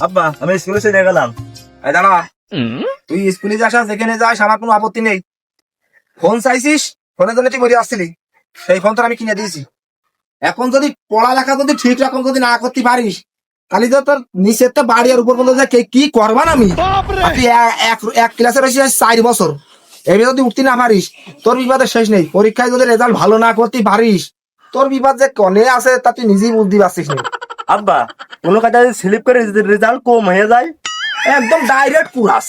আব্বা আমি স্কুলে চলে গেলাম। এই দাঁড়া তুই স্কুলে যাস যেখানে যাস আমার কোনো আপত্তি নেই। ফোন চাইছিস ফোনের জন্য তুই আসছিলি। সেই ফোন তোর আমি কিনে দিয়েছি। এখন যদি পড়ালেখা যদি ঠিক রকম যদি না করতে পারিস তাহলে তো তোর নিচের তো বাড়ি আর উপর বলতে যে কে- করবান আমি? তুই এক এক ক্লাসে রয়েছিস আজ চার বছর। এবার যদি উঠতে না পারিস তোর বিপদের শেষ নেই। পরীক্ষায় যদি রেজাল্ট ভালো না করতে পারিস তোর বিপদ যে কনে আছে তা তুই নিজেই বুঝতে পারছিস না। আব্বা, কোনো কাজে যদি স্লিপ করে রেজাল্ট কম হয়ে যায়, একদম ডাইরেক্ট কুড়াস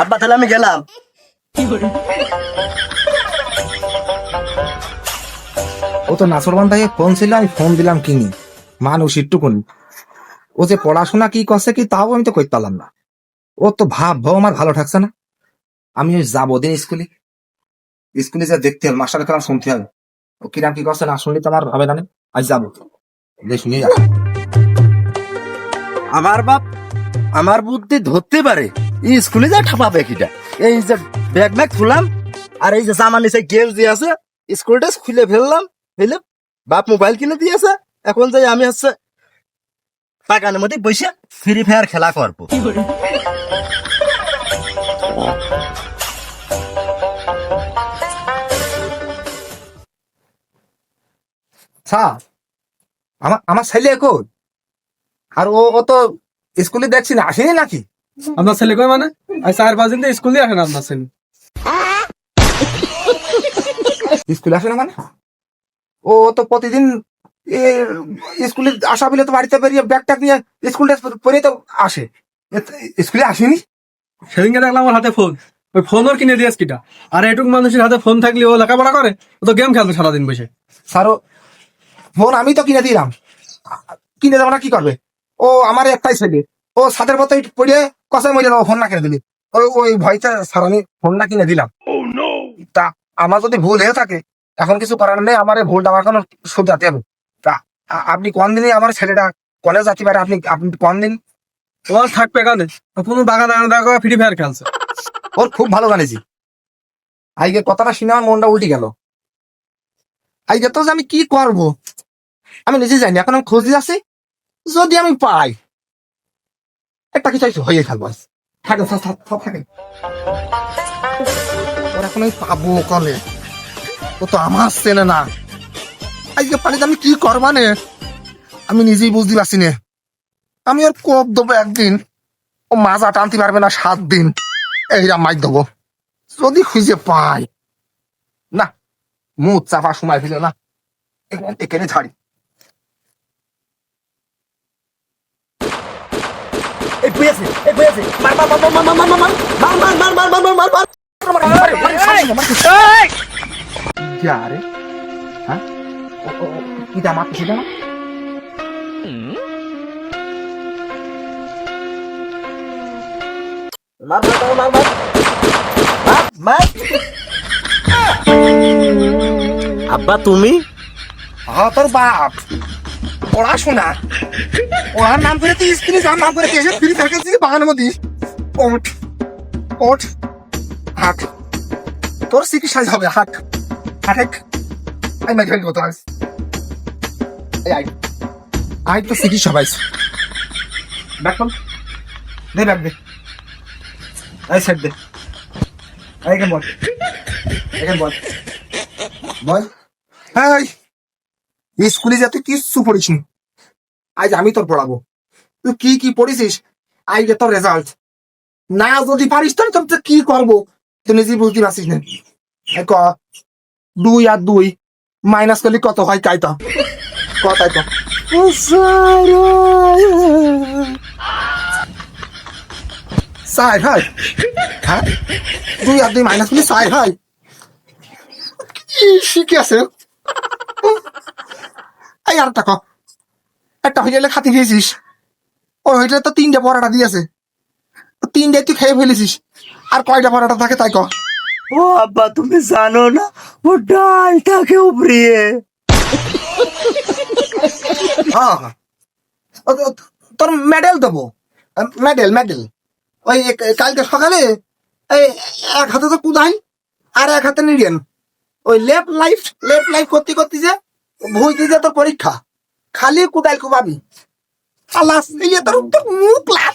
আব্বা, তাহলে আমি গেলাম। ও তো নাসরবান ভাইয়ের ফোন ছিল, আমি ফোন দিলাম কিনি। মানুষ একটুকুনি। ও যে পড়াশোনা কি করছে কি তাও আমি তো করতে পারলাম না। ও তো ভাব ভাব আমার ভালো থাকছে না। আমি ওই যাব দিন স্কুলে স্কুলে যা দেখতে হবে মাস্টারের কালাম শুনতে হবে। কিরাম কি করছে না শুনলে তো আমার হবে না আজ যাব। যে শুনে যাব আমার বাপ আমার বুদ্ধি ধরতে পারে। এই স্কুলে যা ঠাপাবে কিটা এই যে ব্যাগ ব্যাগ খুলাম আর এই যে জামা নিচে গেম দিয়ে আছে স্কুল ড্রেস খুলে ফেললাম ফেলে বাপ মোবাইল কিনে দিয়েছে এখন যাই আমি হচ্ছে বাগানের মধ্যে বসে ফ্রি ফায়ার খেলা করব। স্যার আমার আমার ছেলে কই? আর ও ও তো স্কুলে দেখছি না আসেনি নাকি? আপনার ছেলে কই মানে? চার পাঁচ দিন তো স্কুলে আসে না আপনার ছেলে। স্কুলে আসে না মানে? ও তো প্রতিদিন এ, স্কুলে আসা বলে তো বাড়িতে বেরিয়ে ব্যাগ ট্যাগ নিয়ে স্কুল ড্রেস পরে তো আসে। এ তো স্কুলে আসেনি? সেদিনকে দেখলাম আমার হাতে ফোন। ওই ফোন ওর কিনে দিয়েছ কিটা। আর এটুক মানুষের হাতে ফোন থাকলে ও লেখাপড়া করে ও তো গেম খেলবে সারাদিন বসে। স্যারও ফোন আমি তো কিনে দিলাম। কিনে দেবো না কি করবে? ও আমার একটাই ছেলে। ও সাদের মতো পড়ে কষায় মরে যাব ফোন না কিনে দিলি। ওই ওই ভয়টা স্যার আমি ফোনটা কিনে দিলাম। তা আমার যদি ভুল হয়ে থাকে এখন কিছু করার নেই আমার এই ভুলটা আমার কোনো শুধরাতে হবে। তা আপনি কোন দিনই আমার ছেলেটা কলেজ যেতে পারে আপনি আপনি কোন দিন? তোমার থাকবে কানে। কোনো বাগান আনা দেখা ফ্রি ফায়ার খেলছে। ওর খুব ভালো গানেছি আজকে কথাটা শুনে আমার মনটা উল্টে গেল। আজকে তো যে আমি কি করব? আমি নিজে জানি এখন আমি খোঁজ আসি যদি আমি পাই একটা কিছু হয়ে খেলব আজ। থাকে থাক, থাক, থাক, থাকে। এখন আমি পাবো কলে। ও তো আমার না। আজকে আমি কি করবানে আমি নিজেই বুঝতে পারছি না। আমি ওর কোপ দেবো একদিন। ও মাজা টানতে পারবে না সাত দিন। এইরা মাইক দেবো। যদি খুঁজে পাই। না মুখ চাপা সময় ফেলে না। এখানে- এখানে এই পেয়েছে এই পেয়েছে মার মার মার মার মার মার মার মার মার মার মার মার মার মার আরে হ্যাঁ ও- ও- ও, ইটা না মার মার মার মার মার মার আব্বা তুমি হ্যাঁ তোর বাপ পড়াশোনা। ওর নাম করে তুই স্ক্রিনে যার নাম করে তুই এসে ফ্রি থাকছিস বাগানের মধ্যে ওঠ ওঠ, হাট। তোর চিকিৎসা হবে, হাট। হাটেক আই মাই ফেলব তোর আই আই তো চিকিৎসা পাইছি কর দে ব্যাক দে। আই সেট দে। আই কেন বল। এখানে বল। বল। এই স্কুলে যাতে কিচ্ছু পড়িস নি। আজ আমি তোর পড়াবো। তুই কি কি পড়েছিস আজ তোর রেজাল্ট না যদি পারিস তাহলে তোর তো কি করব? তুই নিজেই বুঝতে পারছিস না। ক, দুই আর দুই মাইনাস করলে কত হয় তাই তো। ক তাই তো। সাই ভাই হ্যাঁ? দুই আর দুই মাইনাস করলে সাই কি শিখে আছে? এই আর টাকা একটা হয়ে খাতি খেয়েছিস। ও হইলে তো তিনটে পরাটা দিয়েছে তিনটে তুই খেয়ে ফেলেছিস। আর কয়টা পরাটা থাকে তাই ক। ও আব্বা তুমি জানো না ও ডালটাকে উপরিয়ে হ্যাঁ তোর মেডেল দেবো। মেডেল মেডেল ওই কালকে সকালে এই এক হাতে তো কুদাই আর এক হাতে নিড়িয়েন। ওই লেফট লাইফ লেফট লাইফ করতে করতে যে ভুইতে তোর পরীক্ষা। খালি কোদাল কুবাবি এই তোর মুখ লাল